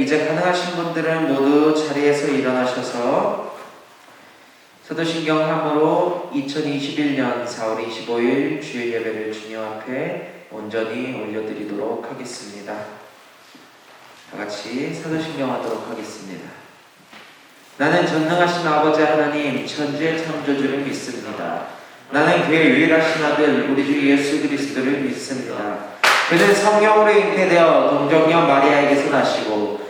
이제 가능하신 분들은 모두 자리에서 일어나셔서 사도신경 함으로 2021년 4월 25일 주일 예배를 주님 앞에 온전히 올려드리도록 하겠습니다. 다 같이 사도신경 하도록 하겠습니다. 나는 전능하신 아버지 하나님 천지의 창조주를 믿습니다. 나는 그의 유일하신 아들 우리 주 예수 그리스도를 믿습니다. 그는 성령으로 잉태되어 동정녀 마리아에게서 나시고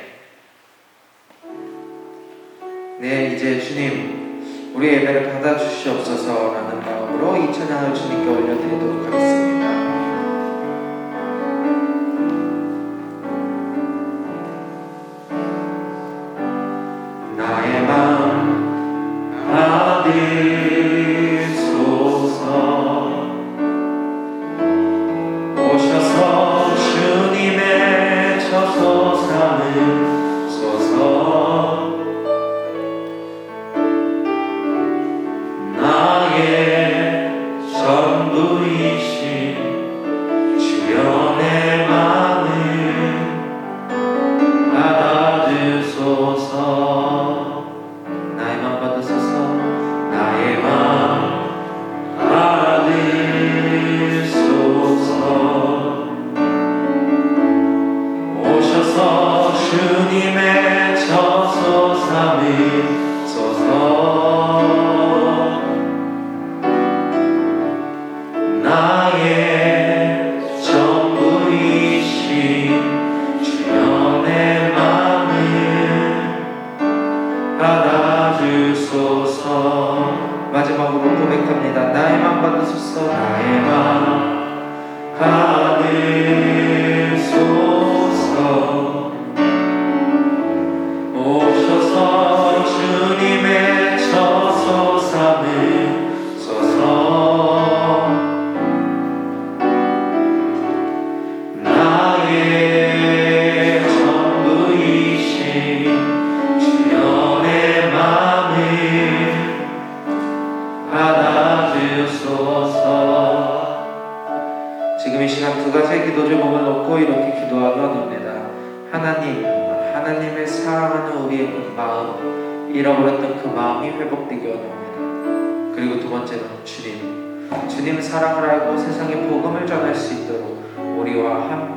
네, 이제 주님, 우리 예배를 받아주시옵소서라는 마음으로 이 찬양을 주님께 올려드리도록 하겠습니다.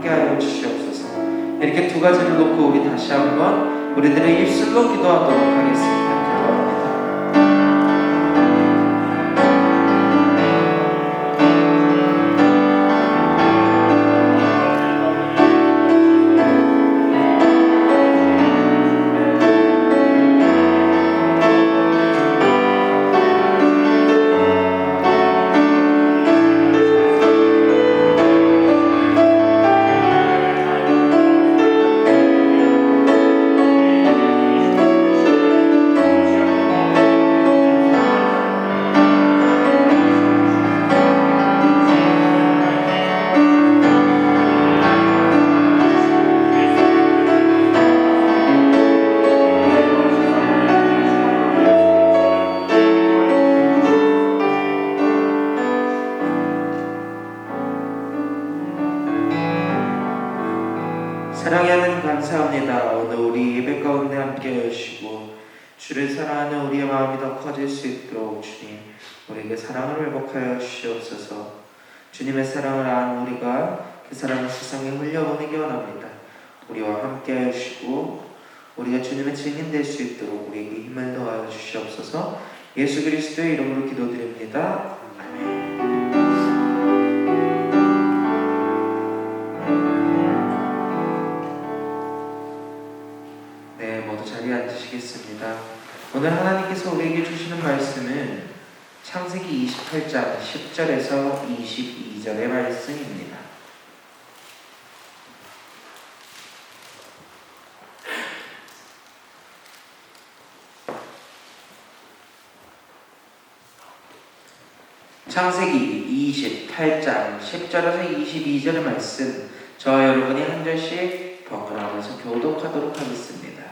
함께하여 주시옵소서. 이렇게 두 가지를 놓고 우리 다시 한번 우리들의 입술로 기도하도록 하겠습니다. 우리가 그 사랑을 세상에 흘려보내기 원합니다. 우리와 함께 해주시고 우리가 주님의 증인 될 수 있도록 우리에게 힘을 더하여 주시옵소서. 예수 그리스도의 이름으로 기도드립니다. 아멘. 네, 모두 자리에 앉으시겠습니다. 오늘 하나님께서 우리에게 주시는 말씀은 창세기 28장 10절에서 22절의 말씀입니다. 창세기 28장 10절에서 22절의 말씀 저와 여러분이 한 절씩 번갈아가면서 교독하도록 하겠습니다.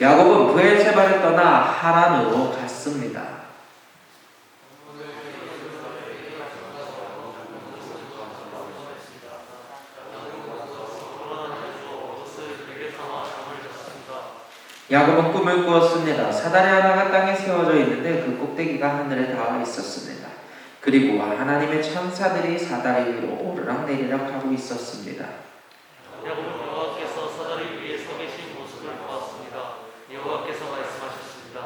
야곱은 부엘세바를 떠나 하란으로 갔습니다. 야곱은 꿈을 꾸었습니다. 사다리 하나가 땅에 세워져 있는데 그 꼭대기가 하늘에 닿아 있었습니다. 그리고 하나님의 천사들이 사다리 위로 오르락내리락 하고 있었습니다. 야곱은 여호와께서 사다리 위에 서 계신 모습을 보았습니다. 여호와께서 말씀하셨습니다.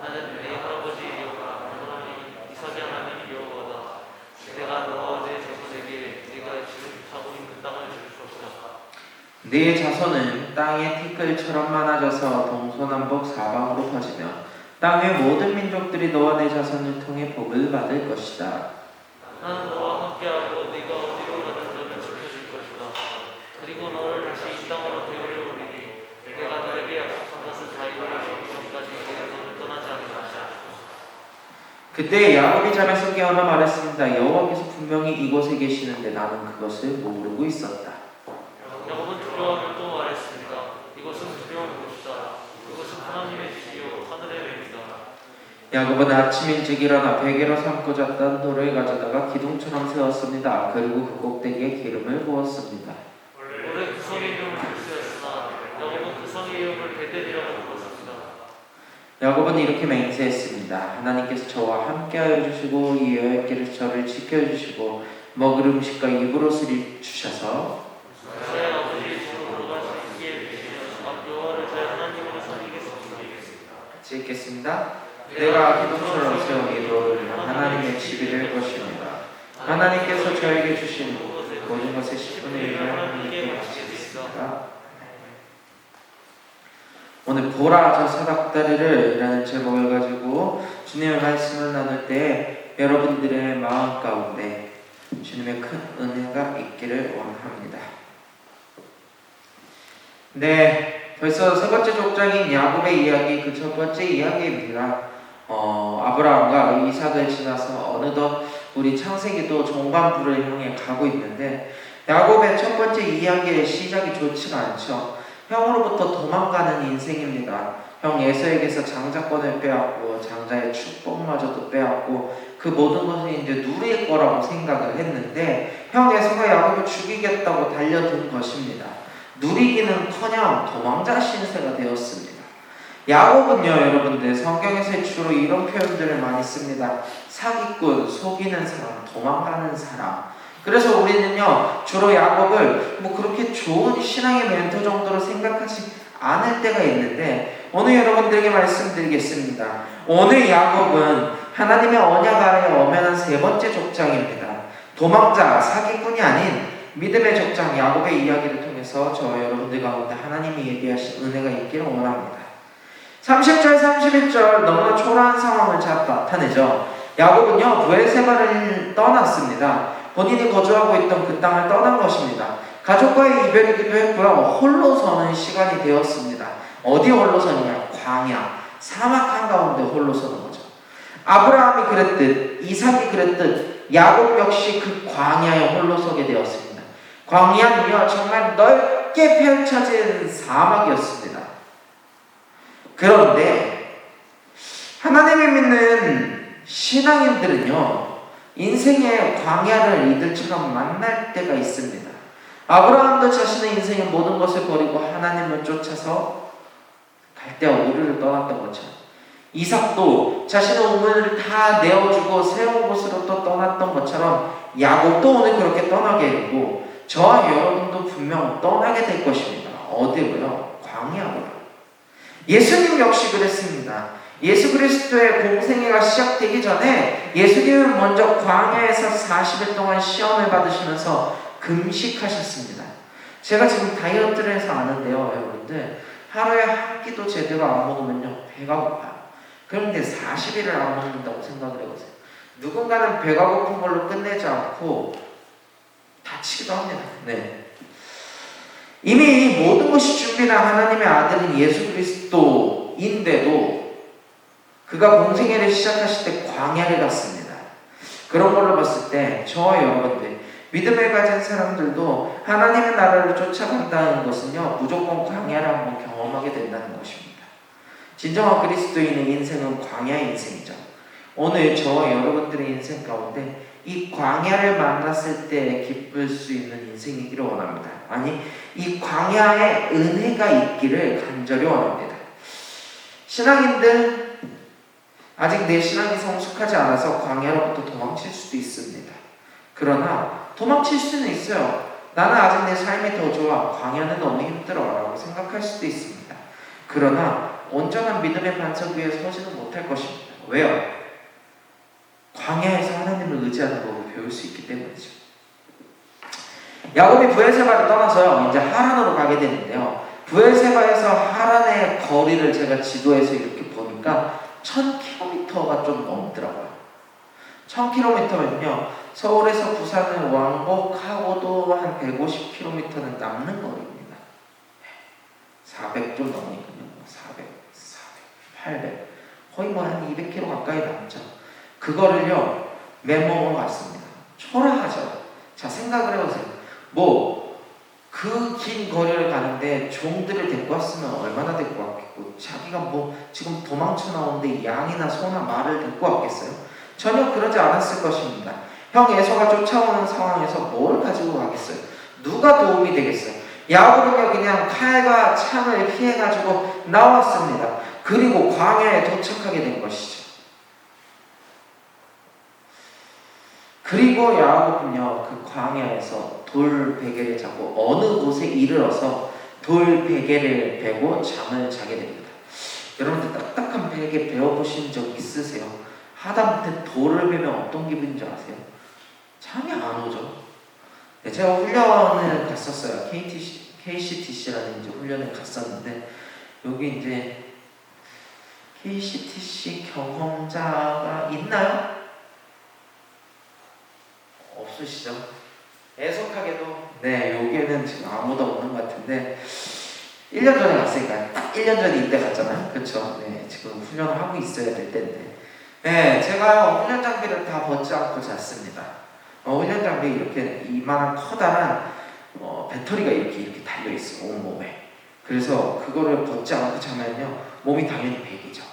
나는 내 할아버지 여호와 하나님 이삭의 하나님 여호와다. 내가 너와 내 자손에게 네가 지금 자고 있는 땅을 줄 것이다. 네 자손은 땅의 티끌처럼 많아져서 동서남북 사방으로 퍼지며 땅의 모든 민족들이 너와 내 자손을 통해 복을 받을 것이다. 나는 너와 함께하고 네가 어디로 가든지 지켜줄 것이다. 그리고 너를 다시 이 땅으로 데려오리니 내가 너에게 약속한 것을 다 이루기 전까지 내가 너를 떠나지 않을 것이다. 그때 야곱이 잠에 서 깨어나 말했습니다. 여호와께서 분명히 이곳에 계시는데 나는 그것을 모르고 있었다. 야곱은 두려워하며 또 말했습니다. 이것은 두려운 곳이다. 이것은 하나님의 지요 하늘의 맹이다. 야곱은 아침 일찍 일어나 베개로 삼고 잤던 돌을 가져다가 기둥처럼 세웠습니다. 그리고 그 꼭대기에 기름을 부었습니다. 원래 그 성의 이름을 글쓰였으나 야곱은 그 성의 이름을 베델이라고 불렀습니다. 야곱은 이렇게 맹세했습니다. 하나님께서 저와 함께하여 주시고 이 여호와께서 저를 지켜주시고 먹을 음식과 입을 옷을 주셔서 저의 여호와를 하나님으로 섬기겠습니다. 읽겠습니다. 내가 기둥처럼 세운 이 돌은 하나님의 집이 될 것입니다. 하나님께서 저에게 주신 모든 것의 10분의 1을 하나님께 바치겠습니다. 오늘 보라 저 사닥다리를 라는 제목을 가지고 주님의 말씀을 나눌 때 여러분들의 마음 가운데 주님의 큰 은혜가 있기를 원합니다. 네, 벌써 세 번째 족장인 야곱의 이야기 그 첫 번째 이야기입니다. 어, 아브라함과 이삭을 지나서 어느덧 우리 창세기도 종반부를 향해 가고 있는데 야곱의 첫 번째 이야기의 시작이 좋지가 않죠. 형으로부터 도망가는 인생입니다. 형 에서에게서 장자권을 빼앗고 장자의 축복마저도 빼앗고 그 모든 것을 이제 누릴 거라고 생각을 했는데 형 에서가 야곱을 죽이겠다고 달려든 것입니다. 누리기는커녕 도망자 신세가 되었습니다. 야곱은요, 여러분들 성경에서 주로 이런 표현들을 많이 씁니다. 사기꾼, 속이는 사람, 도망가는 사람. 그래서 우리는요, 주로 야곱을 뭐 그렇게 좋은 신앙의 멘토 정도로 생각하지 않을 때가 있는데, 오늘 여러분들에게 말씀드리겠습니다. 오늘 야곱은 하나님의 언약 아래 엄연한 세 번째 족장입니다. 도망자, 사기꾼이 아닌 믿음의 족장 야곱의 이야기를 통해서 저 여러분들 가운데 하나님이 얘기하신 은혜가 있기를 원합니다. 30절, 31절 너무나 초라한 상황을 잘 나타내죠. 야곱은요 부엘세바를 떠났습니다. 본인이 거주하고 있던 그 땅을 떠난 것입니다. 가족과의 이별이기도 했고요. 홀로 서는 시간이 되었습니다. 어디 홀로 서느냐? 광야, 사막 한가운데 홀로 서는 거죠. 아브라함이 그랬듯, 이삭이 그랬듯, 야곱 역시 그 광야에 홀로 서게 되었습니다. 광야는요 정말 넓게 펼쳐진 사막이었습니다. 그런데 하나님을 믿는 신앙인들은요 인생의 광야를 이들처럼 만날 때가 있습니다. 아브라함도 자신의 인생의 모든 것을 버리고 하나님을 쫓아서 갈대와 우르를 떠났던 것처럼 이삭도 자신의 우물을 다 내어주고 새로운 곳으로 또 떠났던 것처럼 야곱도 오늘 그렇게 떠나게 되고 저와 여러분도 분명 떠나게 될 것입니다. 어디로요? 광야로. 예수님 역시 그랬습니다. 예수 그리스도의 공생애가 시작되기 전에 예수님은 먼저 광야에서 40일 동안 시험을 받으시면서 금식하셨습니다. 제가 지금 다이어트를 해서 아는데요, 여러분들. 하루에 한 끼도 제대로 안 먹으면요, 배가 고파요. 그런데 40일을 안 먹는다고 생각을 해보세요. 누군가는 배가 고픈 걸로 끝내지 않고 다치기도 합니다. 네. 이미 모든 것이 준비된 하나님의 아들인 예수 그리스도인데도 그가 공생애를 시작하실 때 광야를 갔습니다. 그런 걸로 봤을 때 저와 여러분들 믿음을 가진 사람들도 하나님의 나라를 쫓아간다는 것은요 무조건 광야를 한번 경험하게 된다는 것입니다. 진정한 그리스도인의 인생은 광야 인생이죠. 오늘 저와 여러분들의 인생 가운데 이 광야를 만났을 때 기쁠 수 있는 인생이기를 원합니다. 아니 이 광야에 은혜가 있기를 간절히 원합니다. 신앙인들 아직 내 신앙이 성숙하지 않아서 광야로부터 도망칠 수도 있습니다. 그러나 도망칠 수는 있어요. 나는 아직 내 삶이 더 좋아. 광야는 너무 힘들어 라고 생각할 수도 있습니다. 그러나 온전한 믿음의 반석 위에 서지는 못할 것입니다. 왜요? 광야에서 하나님을 의지하는 법을 배울 수 있기 때문이죠. 야곱이 부엘세바를 떠나서요. 이제 하란으로 가게 되는데요. 부엘세바에서 하란의 거리를 제가 지도에서 이렇게 보니까 1000km가 좀 넘더라고요. 1000km면요. 서울에서 부산을 왕복하고도 한 150km는 남는 거리입니다. 400좀 넘으니까요. 400, 400, 800. 거의 뭐 한 200km 가까이 남죠. 그거를요. 맨몸으로 갔습니다. 초라하죠. 자, 생각을 해보세요. 뭐, 그 긴 거리를 가는데 종들을 데리고 왔으면 얼마나 데리고 왔겠고, 자기가 뭐, 지금 도망쳐 나오는데 양이나 소나 말을 데리고 왔겠어요? 전혀 그러지 않았을 것입니다. 형 에서가 쫓아오는 상황에서 뭘 가지고 가겠어요? 누가 도움이 되겠어요? 야곱은요 그냥 칼과 창을 피해가지고 나왔습니다. 그리고 광야에 도착하게 된 것이죠. 그리고 야곱은요 그 광야에서 돌 베개를 잡고 어느 곳에 이르러서 돌 베개를 베고 잠을 자게 됩니다. 여러분들 딱딱한 베개 베어보신 적 있으세요? 하다못해 돌을 베면 어떤 기분인 줄 아세요? 잠이 안 오죠. 네, 제가 훈련을 갔었어요. KTC, KCTC라는 이제 훈련을 갔었는데 여기 이제 KCTC 경험자가 있나요? 없으시죠? 애석하게도 네 여기에는 지금 아무도 없는 것 같은데 1년 전에 갔으니까 딱 1년 전에 이때 갔잖아요. 그렇죠? 네 지금 훈련을 하고 있어야 될 텐데 네 제가 훈련 장비를 다 벗지 않고 잤습니다. 어, 훈련 장비 이렇게 이만한 커다란 어, 배터리가 이렇게 이렇게 달려 있어요 온몸에. 그래서 그거를 벗지 않고 자면요 몸이 당연히 백이죠.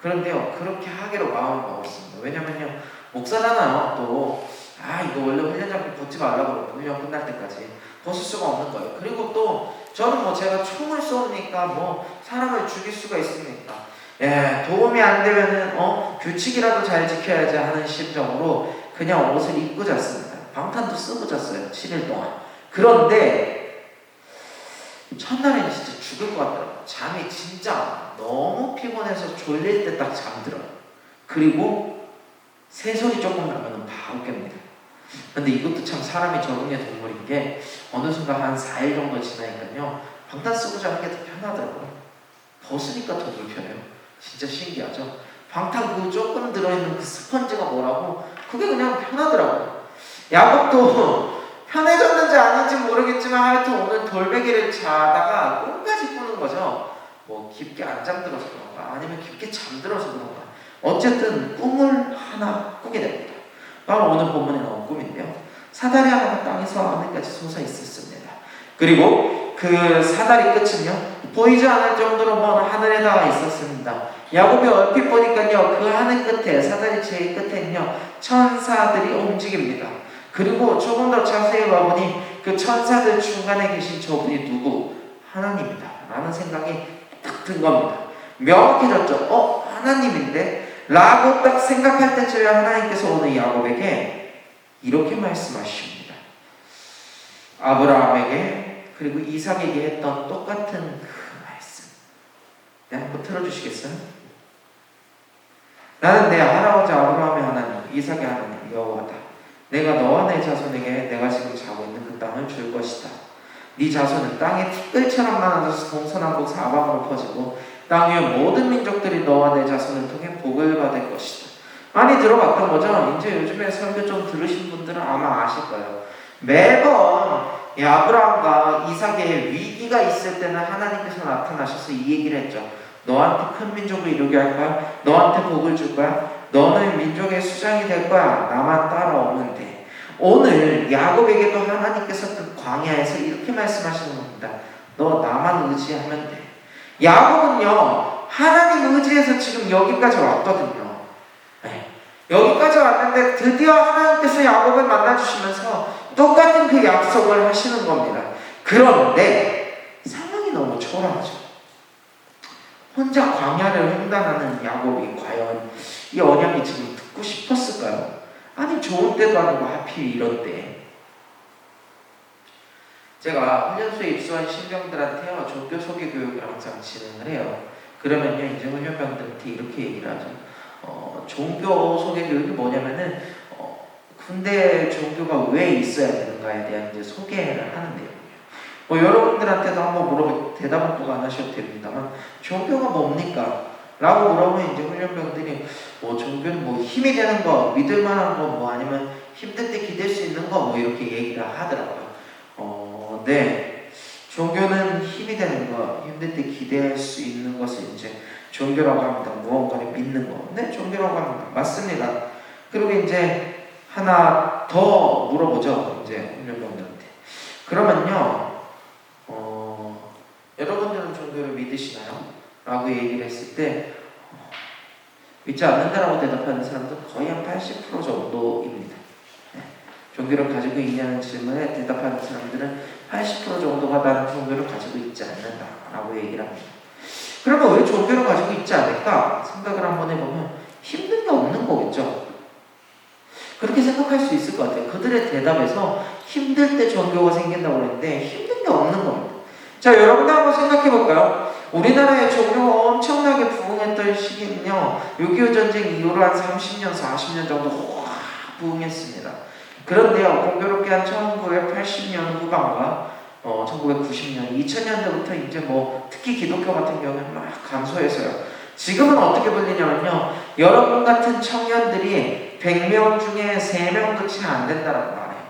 그런데요 그렇게 하기로 마음을 먹었습니다. 왜냐면요 목사잖아요 또. 아 이거 원래 훈련 장비 벗지 말라고 그러고 훈련 끝날 때까지 벗을 수가 없는 거예요. 그리고 또 저는 뭐 제가 총을 쏘니까 뭐 사람을 죽일 수가 있습니까? 예 도움이 안 되면은 어 규칙이라도 잘 지켜야지 하는 심정으로 그냥 옷을 입고 잤습니다. 방탄도 쓰고 잤어요. 7일 동안. 그런데 첫날에는 진짜 죽을 것 같더라고요. 잠이 진짜 너무 피곤해서 졸릴 때 딱 잠들어요. 그리고 새소리 조금 나면 바로 깹니다. 근데 이것도 참 사람이 적응의 동물인 게 어느 순간 한 4일 정도 지나니까요. 방탄 쓰고 자는 게 더 편하더라고요. 벗으니까 더 불편해요. 진짜 신기하죠? 방탄 그 조금 들어있는 그 스펀지가 뭐라고 그게 그냥 편하더라고요. 야곱도 편해졌는지 아닌지 모르겠지만 하여튼 오늘 돌베개를 자다가 꿈까지 꾸는 거죠. 뭐 깊게 안 잠들어서 그런가 아니면 깊게 잠들어서 그런가 어쨌든 꿈을 하나 꾸게 됩니다. 바로 오늘 본문에 나온 꿈인데요. 사다리 하나가 땅에서 하늘까지 솟아 있었습니다. 그리고 그 사다리 끝은요 보이지 않을 정도로 먼 하늘에 닿아 있었습니다. 야곱이 얼핏 보니까요 그 하늘 끝에 사다리 제일 끝에는요 천사들이 움직입니다. 그리고 조금 더 자세히 봐보니 그 천사들 중간에 계신 저분이 누구? 하나님이다. 라는 생각이 딱 든 겁니다. 명확해졌죠. 어? 하나님인데? 라고 딱 생각할 때쯤에 하나님께서 오늘 야곱에게 이렇게 말씀하십니다. 아브라함에게 그리고 이삭에게 했던 똑같은 그 말씀. 네, 한번 틀어주시겠어요? 나는 내 할아버지 아브라함의 하나님, 이삭의 하나님 여호와다. 내가 너와 내 자손에게 내가 지금 자고 있는 그 땅을 줄 것이다. 네 자손은 땅의 티끌처럼 많아져서 동서남북 사방으로 퍼지고 땅 위의 모든 민족들이 너와 내 자손을 통해 복을 받을 것이다. 많이 들어봤던 거죠? 이제 요즘에 설교 좀 들으신 분들은 아마 아실 거예요. 매번 이 아브라함과 이삭의 위기가 있을 때는 하나님께서 나타나셔서 이 얘기를 했죠. 너한테 큰 민족을 이루게 할 거야. 너한테 복을 줄 거야. 너는 민족의 수장이 될 거야. 나만 따라오면 돼. 오늘 야곱에게도 하나님께서 그 광야에서 이렇게 말씀하시는 겁니다. 너 나만 의지하면 돼. 야곱은요 하나님 의지해서 지금 여기까지 왔거든요. 네. 여기까지 왔는데 드디어 하나님께서 야곱을 만나주시면서 똑같은 그 약속을 하시는 겁니다. 그런데 상황이 너무 초라하죠. 혼자 광야를 횡단하는 야곱이 과연 이 언약이 지금 듣고 싶었을까요? 아니 좋은 때도 아니고 하필 이런 때. 제가 훈련소에 입소한 신병들한테요 종교 소개 교육을 항상 진행을 해요. 그러면요 이제 훈련병들한테 이렇게 얘기를 하죠. 어, 종교 소개 교육이 뭐냐면은 어, 군대 종교가 왜 있어야 되는가에 대한 이제 소개를 하는 내용이에요. 뭐 여러분들한테도 한번 물어보 대답은 꼭 안 하셔도 됩니다만 종교가 뭡니까? 라고 물어보면 이제 훈련병들이 뭐 종교는 뭐 힘이 되는 거, 믿을 만한 거, 뭐 아니면 힘들 때 기댈 수 있는 거, 뭐 이렇게 얘기를 하더라고요. 어, 네. 종교는 힘이 되는 거, 힘들 때 기대할 수 있는 것을 이제 종교라고 합니다. 무언가를 믿는 거. 네, 종교라고 합니다. 맞습니다. 그리고 이제 하나 더 물어보죠. 이제 훈련병들한테. 그러면요, 어, 여러분들은 종교를 믿으시나요? 라고 얘기를 했을 때 어, 믿지 않는다라고 대답하는 사람도 거의 한 80% 정도입니다. 네. 종교를 가지고 있냐는 질문에 대답하는 사람들은 80% 정도가 나는 종교를 가지고 있지 않는다라고 얘기를 합니다. 그러면 왜 종교를 가지고 있지 않을까 생각을 한번 해보면 힘든 게 없는 거겠죠. 그렇게 생각할 수 있을 것 같아요. 그들의 대답에서 힘들 때 종교가 생긴다고 그랬는데 힘든 게 없는 겁니다. 자, 여러분들 한번 생각해 볼까요? 우리나라의 종교가 엄청나게 부흥했던 시기는요, 6.25 전쟁 이후로 한 30년, 40년 정도 확 부흥했습니다. 그런데요, 공교롭게 한 1980년 후반과 어, 1990년, 2000년대부터 이제 뭐 특히 기독교 같은 경우는 막 감소해서요. 지금은 어떻게 불리냐면요, 여러분 같은 청년들이 100명 중에 3명도 치면 안 된다라고 말해요.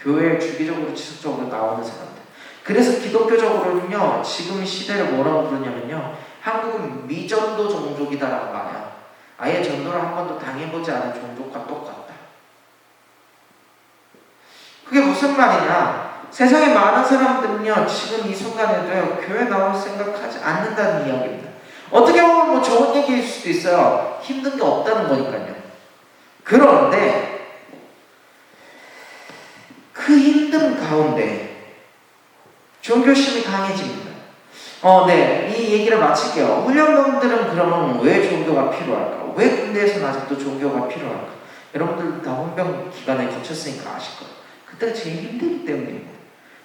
교회에 주기적으로 지속적으로 나오는 사람들. 그래서 기독교적으로는요, 지금 시대를 뭐라고 부르냐면요, 한국은 미전도 종족이다라고 말해요. 아예 전도를 한 번도 당해보지 않은 종족과 똑같다. 그게 무슨 말이냐? 세상에 많은 사람들은요, 지금 이 순간에도요, 교회 나올 생각하지 않는다는 이야기입니다. 어떻게 보면 뭐 좋은 얘기일 수도 있어요. 힘든 게 없다는 거니까요. 그런데, 그 힘든 가운데, 종교심이 강해집니다. 어, 네. 이 얘기를 마칠게요. 훈련병들은 그러면 왜 종교가 필요할까? 왜 군대에서는 아직도 종교가 필요할까? 여러분들 다 훈병 기간에 거쳤으니까 아실 거예요. 그때가 제일 힘들기 때문입니다.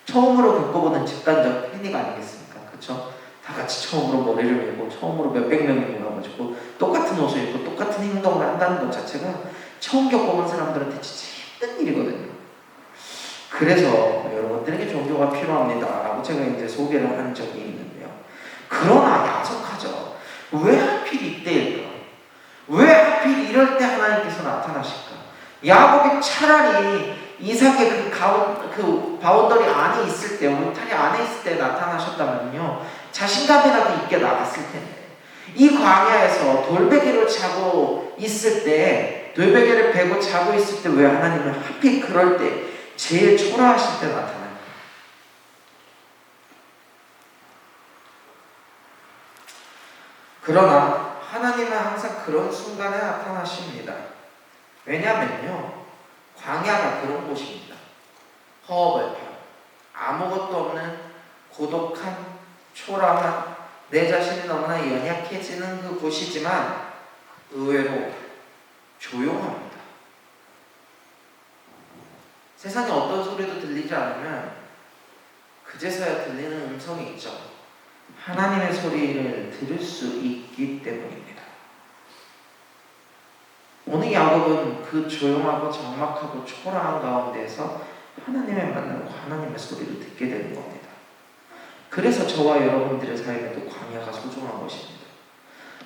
처음으로 겪어보는 집단적 패닉 아니겠습니까? 그렇죠? 다 같이 처음으로 머리를 메고 처음으로 몇백 명이 모여가지고 똑같은 옷을 입고 똑같은 행동을 한다는 것 자체가 처음 겪어본 사람들한테 진짜 힘든 일이거든요. 그래서 여러분들에게 종교가 필요합니다 라고 제가 이제 소개를 한 적이 있는데요. 그러나 야속하죠. 왜 하필 이때일까? 왜 하필 이럴 때 하나님께서 나타나실까? 야곱이 차라리 이삭의 그 가운 그 바운더리 안에 있을 때 울타리 안에 있을 때 나타나셨다면요 자신감이라도 있게 나갔을 텐데 이 광야에서 돌베개를 차고 있을 때 돌베개를 베고 자고 있을 때 왜 하나님은 하필 그럴 때 제일 초라하실 때 나타나요? 그러나 하나님은 항상 그런 순간에 나타나십니다. 왜냐면요, 광야가 그런 곳입니다. 허허벌판, 아무것도 없는 고독한, 초라한, 내 자신이 너무나 연약해지는 그 곳이지만 의외로 조용합니다. 세상에 어떤 소리도 들리지 않으면 그제서야 들리는 음성이 있죠. 하나님의 소리를 들을 수 있기 때문입니다. 오늘 야곱은 그 조용하고 적막하고 초라한 가운데서 하나님의 만남과 하나님의 소리를 듣게 되는 겁니다. 그래서 저와 여러분들의 삶에도 광야가 소중한 것입니다.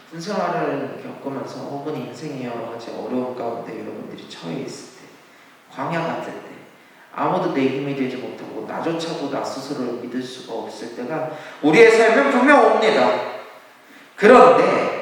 군생활을 겪으면서 혹은 인생의 여러 가지 어려운 가운데 여러분들이 처해 있을 때, 광야 같을 때, 아무도 내 힘이 되지 못하고 나조차도 나 스스로를 믿을 수가 없을 때가 우리의 삶에 분명 옵니다. 그런데